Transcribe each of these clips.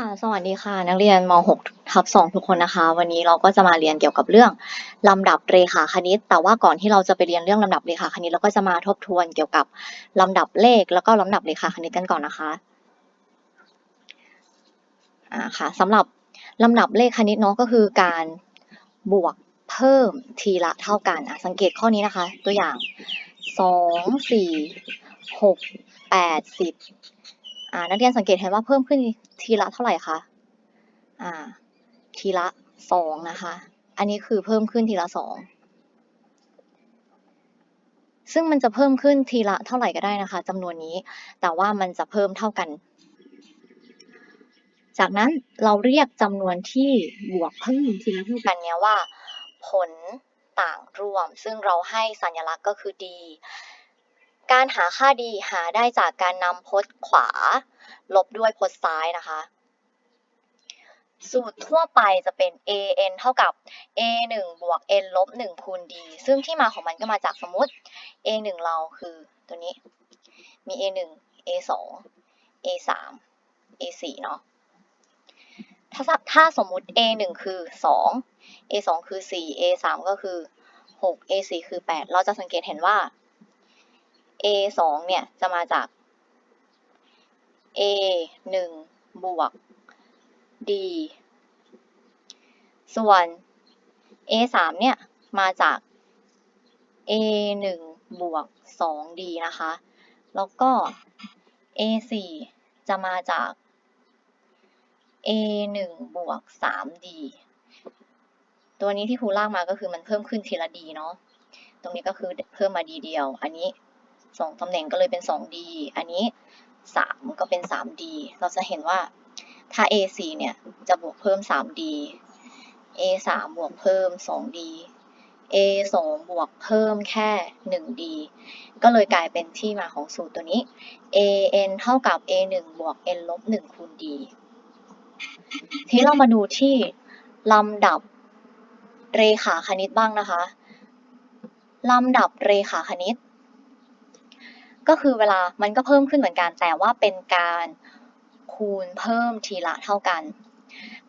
ค่ะสวัสดีค่ะ นักเรียนม .6 ทับ2ทุกคนนะคะ วันนี้เราก็จะมาเรียนเกี่ยวกับเรื่องลำดับเรขาคณิต แต่ว่าก่อนที่เราจะไปเรียนเรื่องลำดับเรขาคณิตเราก็จะมาทบทวนเกี่ยวกับลำดับเลขแล้วก็ลำดับเรขาคณิตกันก่อนนะคะอ่าค่ะสำหรับลำดับเลขคณิตเนาะก็คือการบวกเพิ่มทีละเท่ากันอะสังเกตข้อนี้นะคะ ตัวอย่างสองสี่หกแปดสิบ นักเรียนสังเกตเห็นว่าเพิ่มขึ้นทีละเท่าไหร่คะทีละสองนะคะ อันนี้คือเพิ่มขึ้นทีละสองซึ่งมันจะเพิ่มขึ้นทีละเท่าไหร่ก็ได้นะคะจำนวนนี้ แต่ว่ามันจะเพิ่มเท่ากัน จากนั้นเราเรียกจำนวนที่บวกเพิ่มทีละเท่ากันเนี้ยว่า ผลต่างรวม ซึ่งเราให้สัญลักษณ์ก็คือ d การหาค่า d หาได้จากการนำพจน์ขวา ลบด้วยพจน์ซ้ายนะคะ สูตรทั่วไปจะเป็น an เท่ากับ a 1บวก n ลบ1คูณ d ซึ่งที่มาของมันก็มาจากสมมติ a 1เราคือตัวนี้ มี a 1 a 2 a 3 a 4เนาะถ้าถ้าสมมุติ a 1คือ 2 a 2คือ 4 a 3ก็คือ 6 a 4คือ 8 เราจะสังเกตเห็นว่า a 2เนี่ยจะมาจาก a 1บวก d ส่วน a 3เนี่ยมาจาก a 1บวก 2d นะคะ แล้วก็ a 4จะมาจาก a 1บวก 3d ตัวนี้ที่ครูลากมาก็คือมันเพิ่มขึ้นทีละ d เนาะ ตรงนี้ก็คือเพิ่มมา d เดียว อันนี้ สองตำแหน่งก็เลยเป็น 2d อันนี้ 3 ก็เป็น 3d เราจะเห็นว่าถ้า a 4เนี่ยจะบวกเพิ่ม 3d a 3 บวกเพิ่ม 2d a 2 บวกเพิ่มแค่ 1d ก็เลยกลายเป็นที่มาของสูตรตัวนี้ a n เท่ากับ a 1 บวก n ลบ1คูณ d ทีนี้เรามาดูที่ลำดับเรขาคณิตบ้างนะคะ ลำดับเรขาคณิต ก็คือเวลามันก็เพิ่มขึ้นเหมือนกัน แต่ว่าเป็นการคูณเพิ่มทีละเท่ากัน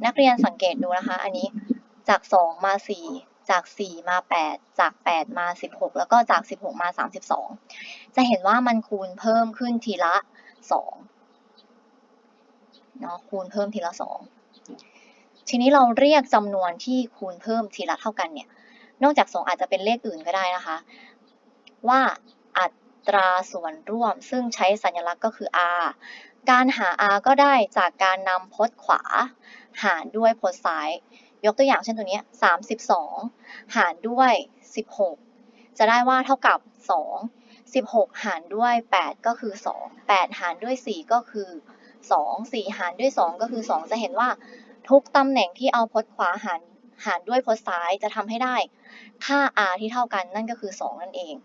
นักเรียนสังเกตดูนะคะ อันนี้จาก 2 มา 4 จาก 4 มา 8 จาก 8 มา 16 แล้วก็จาก 16 มา 32 จะเห็นว่ามันคูณเพิ่มขึ้นทีละ2เนาะคูณเพิ่มทีละ 2 ทีนี้เราเรียกจำนวนที่คูณเพิ่มทีละเท่ากันเนี่ย นอกจาก 2 อาจจะเป็นเลขอื่นก็ได้นะคะ ว่าอั ตราส่วนร่วม ซึ่งใช้สัญลักษณ์ก็คือ r การหา r ก็ได้จากการนำพจน์ขวา หารด้วยพจน์ซ้าย ยกตัวอย่างเช่นตัวนี้32 หารด้วย 16 จะได้ว่าเท่ากับ 2 16 หารด้วย 8 ก็คือ 2 8 หารด้วย 4 ก็คือ 2 4 หารด้วย 2 ก็คือ 2 จะเห็นว่าทุกตำแหน่งที่เอาพจน์ขวาหารหารด้วยพจน์ซ้ายจะทำให้ได้ค่า r ที่เท่ากันนั่นก็คือ 2 นั่นเอง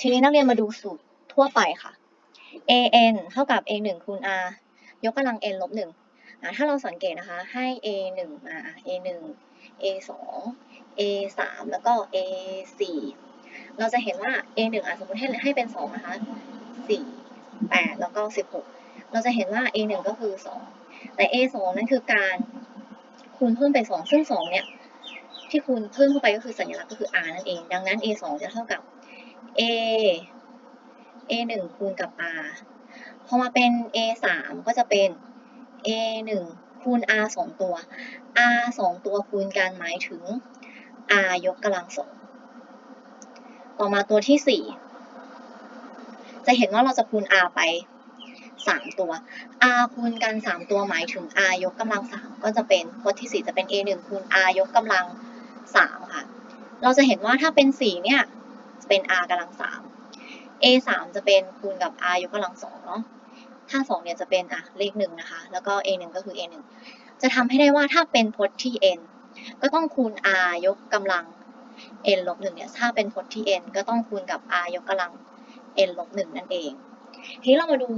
ทีนี้นักเรียนมาดูสูตรทั่วไปค่ะ an เท่ากับ a 1คูณ r ยกกำลัง n ลบ1อะถ้าเราสังเกตนะคะ ให้ a 1มา a 1 a 2 a 3แล้วก็ a 4เราจะเห็นว่า a 1อะสมมติให้ให้เป็น 2 นะคะ 4 8 แล้วก็ 16 เราจะเห็นว่า a 1ก็คือ 2 แต่ a 2นั่นคือการคูณเพิ่มไป 2 ซึ่ง 2 เนี่ย ที่คูณเพิ่มเข้าไปก็คือสัญลักษณ์ก็คือ r นั่นเอง ดังนั้น a 2จะเท่ากับ a a 1คูณกับ r พอมาเป็น a 3ก็จะเป็น a 1คูณ r 2 ตัว r 2 ตัวคูณกันหมายถึง r ยกกำลังสองต่อมาตัวที่ 4 จะเห็นว่าเราจะคูณ r ไป 3 ตัว r คูณกัน 3 ตัวหมายถึง r ยกกำลัง 3 ก็จะเป็นพจน์ที่ 4 จะเป็น a 1คูณ r ยกกำลัง 3 ค่ะ เราจะเห็นว่าถ้าเป็น 4 เนี่ย จะเป็น r กำลัง3 a 3จะเป็นคูณกับ r ยกกำลัง2เนาะถ้า2เนี่ยจะเป็นอะเลข1นะคะ แล้วก็ a 1ก็คือ a 1จะทำให้ได้ว่าถ้าเป็นพจน์ที่ n ก็ต้องคูณ r ยกกำลัง n ลบ1เนี่ยถ้าเป็นพจน์ที่ n ก็ต้องคูณกับ r ยกกำลัง n ลบ1นั่นเอง ทีนี้เรามาดู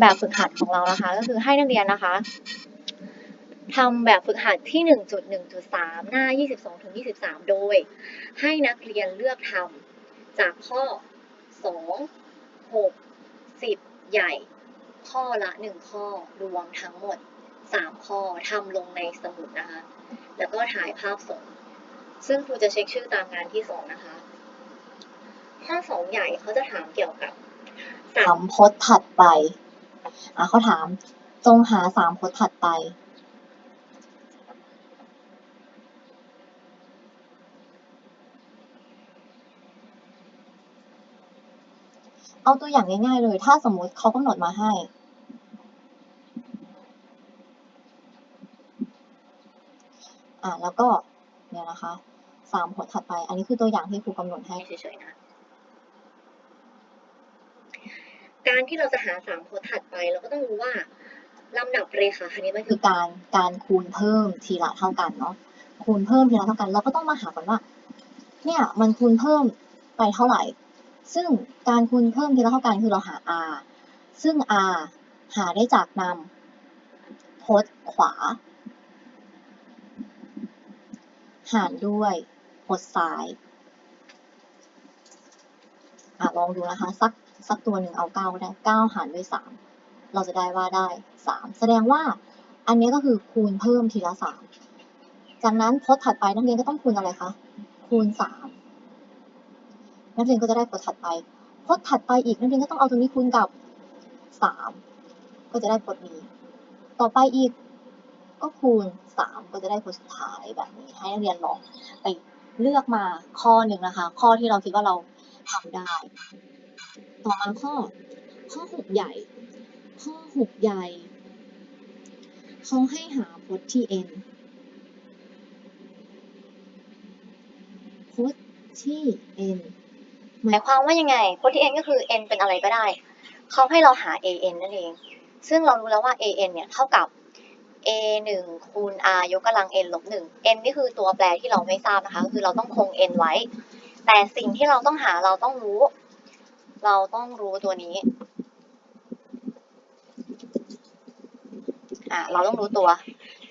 แบบฝึกหัดของเรานะคะ ก็คือให้นักเรียนนะคะ ทำแบบฝึกหัดที่ 1.1.3 หน้า 22-23 โดย ให้นักเรียนเลือกทำจากข้อ 2 6 10 ใหญ่ ข้อละหนึ่งข้อรวมทั้งหมดสามข้อทำลงในสมุดนะคะ แล้วก็ถ่ายภาพส่ง ซึ่งครูจะเช็คชื่อตามงานที่ส่งนะคะ ข้อสองใหญ่เขาจะถามเกี่ยวกับสามพจน์ถัดไปอะเขาถามจงหาสามพจน์ถัดไป เอาตัวอย่างง่ายๆเลย ถ้าสมมุติเขากำหนดมาให้ อ่าแล้วก็เนี่ยนะคะสามพจน์ถัดไป อันนี้คือตัวอย่างที่ครูกำหนดให้เฉยๆนะการที่เราจะหาสามพจน์ถัดไป เราก็ต้องรู้ว่าลำดับเรขาคณิตมันคือการการคูณเพิ่มทีละเท่ากันเนาะคูณเพิ่มทีละเท่ากัน เราก็ต้องมาหาก่อนว่า เนี่ยมันคูณเพิ่มไปเท่าไหร่ ซึ่งการคูณเพิ่มทีละเท่ากันคือเราหา r ซึ่ง r หาได้จากนำพจน์ขวา หารด้วยพจน์ซ้ายอะลองดูนะคะ สักสักตัวหนึ่งเอาเก้าก็ได้เก้าหารด้วยสามเราจะได้ว่าได้สามแสดงว่าอันนี้ก็คือคูณเพิ่มทีละสามจากนั้นพจน์ถัดไปนักเรียนก็ต้องคูณอะไรคะคูณสาม นักเรียนก็จะได้พจน์ถัดไปพจน์ถัดไปอีกนักเรียนก็ต้องเอาตัวนี้คูณกับสามก็จะได้พจน์นี้ ต่อไปอีกก็คูณสามก็จะได้พจน์สุดท้ายแบบนี้ ให้นักเรียนลองไปเลือกมาข้อหนึ่งนะคะ ข้อที่เราคิดว่าเราทำได้ ต่อมาข้อ ข้อหกใหญ่ ข้อหกใหญ่เขาให้หาพจน์ที่ n พจน์ที่ n หมายความว่ายังไงพจน์ที่ n ก็คือ n เป็นอะไรก็ได้ เขาให้เราหา an นั่นเอง ซึ่งเรารู้แล้วว่า an เนี่ยเท่ากับ a 1คูณ r ยกกำลัง n ลบ1 n นี่คือตัวแปรที่เราไม่ทราบนะคะ คือเราต้องคง n ไว้ แต่สิ่งที่เราต้องหาเราต้องรู้ เราต้องรู้ตัวนี้อะเราต้องรู้ตัว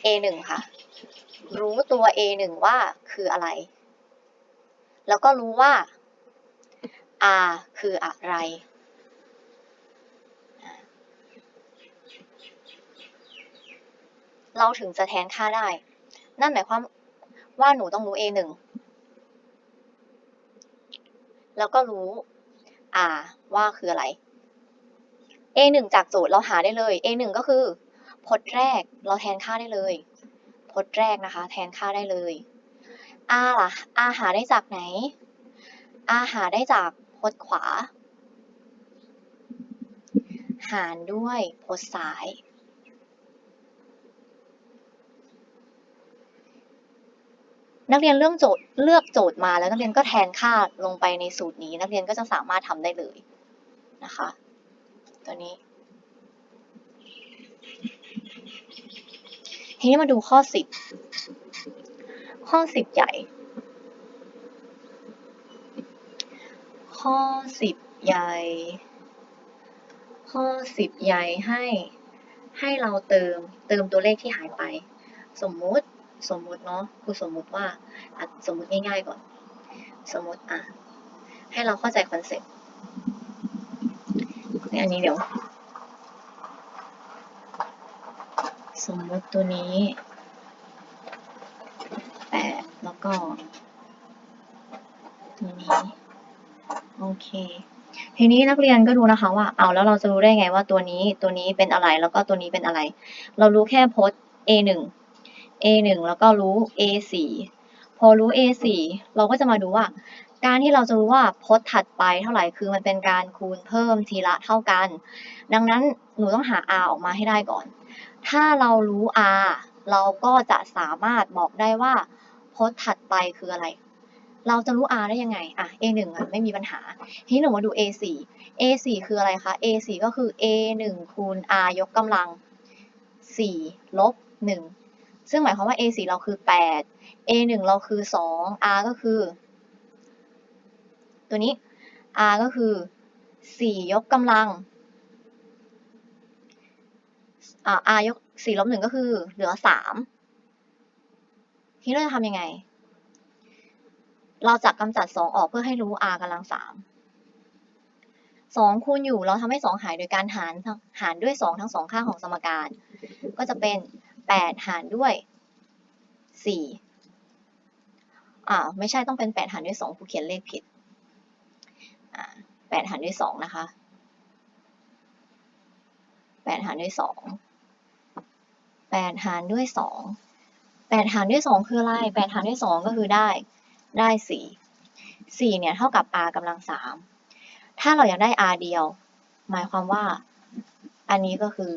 a 1ค่ะ รู้ตัว a 1ว่าคืออะไร แล้วก็รู้ว่า r คืออะไร เราถึงจะแทนค่าได้ นั่นหมายความว่าหนูต้องรู้ a 1แล้วก็รู้ r ว่าคืออะไร a 1จากโจทย์เราหาได้เลย a 1ก็คือพจน์แรกเราแทนค่าได้เลยพจน์แรกนะคะ แทนค่าได้เลย r ล่ะ r หาได้จากไหน r หาได้จาก พจน์ขวา หารด้วยพจน์ซ้าย นักเรียนเรื่องโจทย์เลือกโจทย์มาแล้วนักเรียนก็แทนค่าลงไปในสูตรนี้ นักเรียนก็จะสามารถทำได้เลยนะคะ ตัวนี้ทีนี้มาดูข้อสิบข้อสิบใหญ่ ข้อสิบใหญ่ ข้อสิบใหญ่ให้ ให้เราเติมเติมตัวเลขที่หายไป สมมุติสมมุติเนาะครูสมมุติว่าสมมุติง่ายๆก่อน สมมุติอะให้เราเข้าใจคอนเซ็ปต์ในอันนี้เดี๋ยว สมมุติตัวนี้แปดแล้วก็ตัวนี้ โอเค ทีนี้นักเรียนก็ดูนะคะว่า เอาแล้วเราจะรู้ได้ไงว่าตัวนี้ตัวนี้เป็นอะไรแล้วก็ตัวนี้เป็นอะไร เรารู้แค่พจน์ a 1 a 1 แล้วก็รู้ a 4 พอรู้ a 4 เราก็จะมาดูว่า การที่เราจะรู้ว่าพจน์ถัดไปเท่าไหร่คือมันเป็นการคูณเพิ่มทีละเท่ากัน ดังนั้นหนูต้องหา r ออกมาให้ได้ก่อน ถ้าเรารู้ r เราก็จะสามารถบอกได้ว่าพจน์ถัดไปคืออะไร เราจะรู้ r ได้ยังไง อะ a 1 อะไม่มีปัญหา ทีนี้หนูมาดู a 4 a 4 คืออะไรคะ a 4 ก็คือ a 1 คูณ r ยกกำลัง 4 ลบ 1 ซึ่งหมายความว่า a 4 เราคือ 8 a 1 เราคือ 2 r ก็คือ ตัวนี้ r ก็คือ 4 ยกกำลังอ่า r ยก 4 ลบ 1 ก็คือเหลือ 3 ทีนี้เราจะทำยังไง เราจะกำจัด 2 ออกเพื่อให้รู้ r กำลัง3สองคูณอยู่เราทำให้สองหายโดยการหารหารด้วยสองทั้งสองข้างของสมการ ก็จะเป็นแปดหารด้วยสี่อ่าไม่ใช่ต้องเป็นแปดหารด้วยสองครูเขียนเลขผิดอ่าแปดหารด้วยสองนะคะแปดหารด้วยสองแปดหารด้วยสองแปดหารด้วยสองคืออะไรแปดหารด้วยสองก็คือได้ ได้สี่สี่เนี่ยเท่ากับ r กำลังสามถ้าเราอยากได้ r เดียว หมายความว่า อันนี้ก็คือ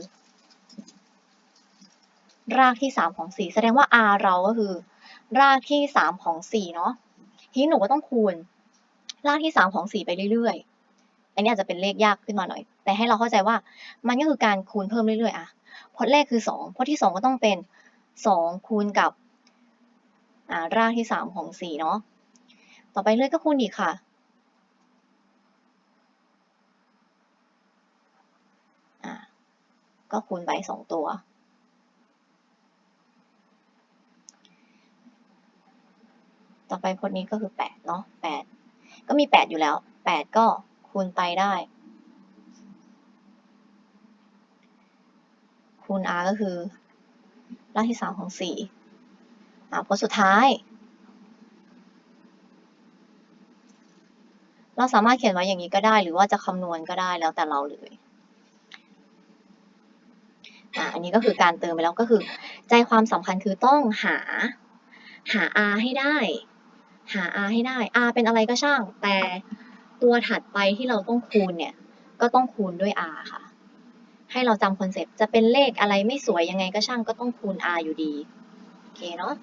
รากที่สามของสี่แสดงว่า r เราก็คือ รากที่สามของสี่เนาะทีนี้หนูก็ต้องคูณ รากที่สามของสี่ไปเรื่อยๆ อันนี้อาจจะเป็นเลขยากขึ้นมาหน่อย แต่ให้เราเข้าใจว่ามันก็คือการคูณเพิ่มเรื่อยๆอะพจน์แรกคือสองพจน์ที่สองก็ต้องเป็นสองคูณกับ รากที่สามของสี่เนาะ ต่อไปเรื่อยก็คูณอีกค่ะอ่าก็คูณไปสองตัว ต่อไปพจน์นี้ก็คือแปดเนาะแปดก็มีแปดอยู่แล้วแปดก็คูณไปได้ คูณ r ก็คือรากที่สามของสี่าพจน์สุดท้าย เราสามารถเขียนไว้อย่างนี้ก็ได้ หรือว่าจะคำนวณก็ได้แล้วแต่เราเลยอันนี้ก็คือการเติมไปแล้วก็คือ ใจความสำคัญคือต้องหา หา r ให้ได้ หา r ให้ได้ r เป็นอะไรก็ช่าง แต่ตัวถัดไปที่เราต้องคูณเนี่ย ก็ต้องคูณด้วย r ค่ะ ให้เราจำคอนเซปต์จะเป็นเลขอะไรไม่สวยยังไงก็ช่างก็ต้องคูณ r อยู่ดี เคเนาะ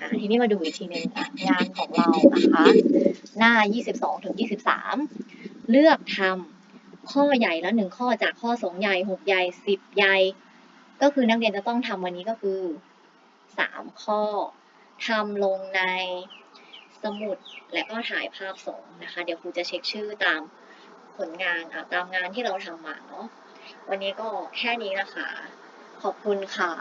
อ่าทีนี้มาดูอีกทีหนึ่งอะงานของเรานะคะ หน้า 22ถึง23 เลือกทำข้อใหญ่แล้วหนึ่งข้อจากข้อสองใหญ่หกใหญ่สิบใหญ่ ก็คือนักเรียนจะต้องทำวันนี้ก็คือสามข้อทำลงในสมุดและก็ถ่ายภาพส่งนะคะ เดี๋ยวครูจะเช็คชื่อตามผลงานตามงานที่เราทำมาเนาะวันนี้ก็แค่นี้นะคะ ขอบคุณค่ะ